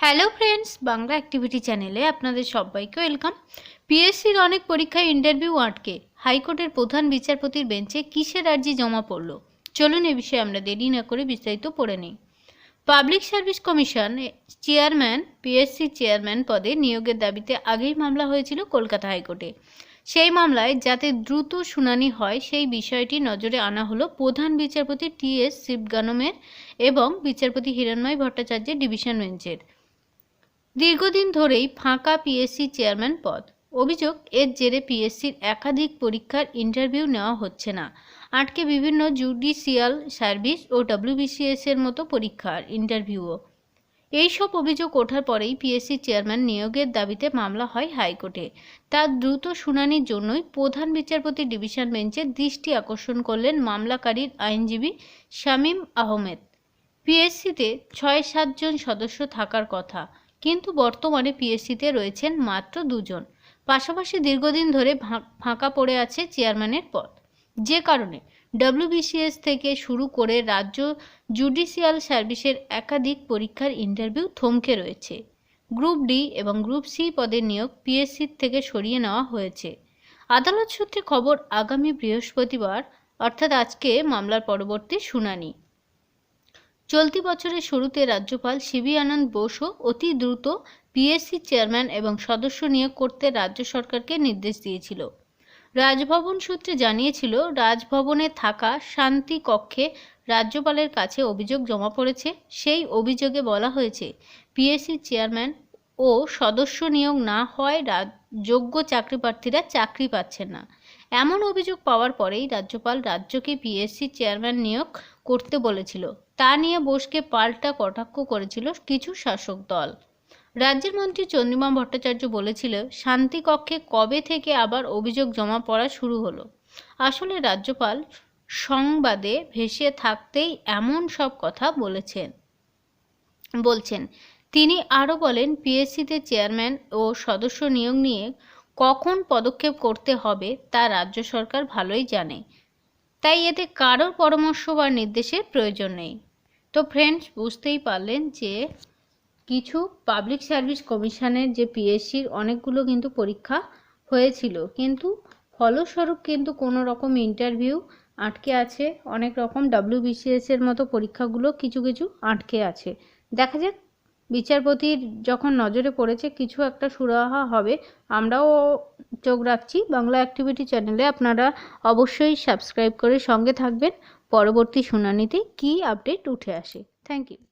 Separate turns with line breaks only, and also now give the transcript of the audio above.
Hello friends Bangla activity চ্যানেলে আপনাদের সবাইকে ওয়েলকাম পিএসসির অনেক পরীক্ষায় ইন্টারভিউ আটকে। হাইকোর্টের প্রধান বিচারপতির বেঞ্চে কিসের আর্জি জমা পড়ল? চলুন এ বিষয়ে আমরা দেরি না করে বিস্তারিত পড়ে নিই। Public service commission chairman PSC chairman পদে নিয়োগের দাবিতে আগেই মামলা হয়েছিল কলকাতা হাইকোর্টে সেই মামলায় যাতে দ্রুত শুনানি হয়, সেই বিষয়টি নজরে আনা হলো প্রধান বিচারপতি টি এস শিবগানমের এবং বিচারপতি হিরণময় ভট্টাচার্যের ডিভিশন বেঞ্চের দীর্ঘদিন ধরেই ফাঁকা পিএসসি চেয়ারম্যান পদ। অভিযোগ, এর জেরে পিএসসির একাধিক পরীক্ষার ইন্টারভিউ নেওয়া হচ্ছে না। আটকে বিভিন্ন জুডিশিয়াল সার্ভিস ও ডব্লিউবিসিএস এর মতো পরীক্ষার ইন্টারভিউও এইসব অভিযোগ ওঠার পরেই পিএসসি চেয়ারম্যান নিয়োগের দাবিতে মামলা হয় হাইকোর্টে। তার দ্রুত শুনানির জন্যই প্রধান বিচারপতি ডিভিশন বেঞ্চে দৃষ্টি আকর্ষণ করলেন মামলাকারীর আইনজীবী শামীম আহমেদ। পিএসসিতে ছয় সাতজন সদস্য থাকার কথা। কিন্তু বর্তমানে পিএসসিতে রয়েছেন মাত্র দুজন। পাশাপাশি দীর্ঘদিন ধরে ফাঁকা পড়ে আছে চেয়ারম্যানের পদ। যে কারণে ডব্লিউবিসিএস থেকে শুরু করে রাজ্য জুডিশিয়াল সার্ভিসের একাধিক পরীক্ষার ইন্টারভিউ থমকে রয়েছে। গ্রুপ ডি এবং গ্রুপ সি পদের নিয়োগ পিএসসি থেকে সরিয়ে নেওয়া হয়েছে। আদালত সূত্রে খবর, আগামী বৃহস্পতিবার, অর্থাৎ আজকে মামলার পরবর্তী শুনানি। চলতি বছরের শুরুতে রাজ্যপাল সিবি আনন্দ বোসও অতি দ্রুত পিএসসি চেয়ারম্যান এবং সদস্য নিয়োগ করতে রাজ্য সরকারকে নির্দেশ দিয়েছিল। রাজভবন সূত্রে জানিয়েছিল, রাজভবনে থাকা শান্তি কক্ষে রাজ্যপালের কাছে অভিযোগ জমা পড়েছে। সেই অভিযোগে বলা হয়েছে পিএসসি চেয়ারম্যান ও সদস্য নিয়োগ না রা- যোগ্য চাকরিপ্রার্থীরা চাকরি পাচ্ছেন না। এমন অভিযোগ পাওয়ার পরেই রাজ্যপাল রাজ্যকে পিএসসি চেয়ারম্যান নিয়োগ করতে বলেছিল। তা নিয়ে বোসকে পাল্টা কটাক্ষ করেছিল কিছু শাসক দল। রাজ্যের মন্ত্রী চন্দ্রিমা ভট্টাচার্য বলেছিল শান্তিকক্ষে কবে থেকে আবার অভিযোগ জমা পড়া শুরু হলো? আসলে রাজ্যপাল সংবাদে ভেসে থাকতেই এমন সব কথা বলেছেন। বলছেন, তিনি আরও বলেন, পিএসসিতে চেয়ারম্যান ও সদস্য নিয়োগ নিয়ে কখন পদক্ষেপ করতে হবে তা রাজ্য সরকার ভালোই জানে। তাই এতে কারোর পরামর্শ বা নির্দেশের প্রয়োজন নেই। তো ফ্রেন্ডস বুঝতেই পারলেন যে কিছু পাবলিক সার্ভিস কমিশনের যে পিএসসির অনেকগুলো কিন্তু পরীক্ষা হয়েছিল। কিন্তু ফলস্বরূপ কিন্তু কোনো রকম ইন্টারভিউ আটকে আছে। অনেক রকম এর মতো পরীক্ষাগুলো কিছু কিছু আটকে আছে। দেখা যাক, বিচারপতির যখন নজরে পড়েছে, কিছু একটা সুরাহা হবে। আমরাও চোখ রাখছি। বাংলা অ্যাক্টিভিটি চ্যানেলে আপনারা অবশ্যই সাবস্ক্রাইব করে সঙ্গে থাকবেন। পরবর্তী শুনানিতে কি আপডেট উঠে আসে। Thank you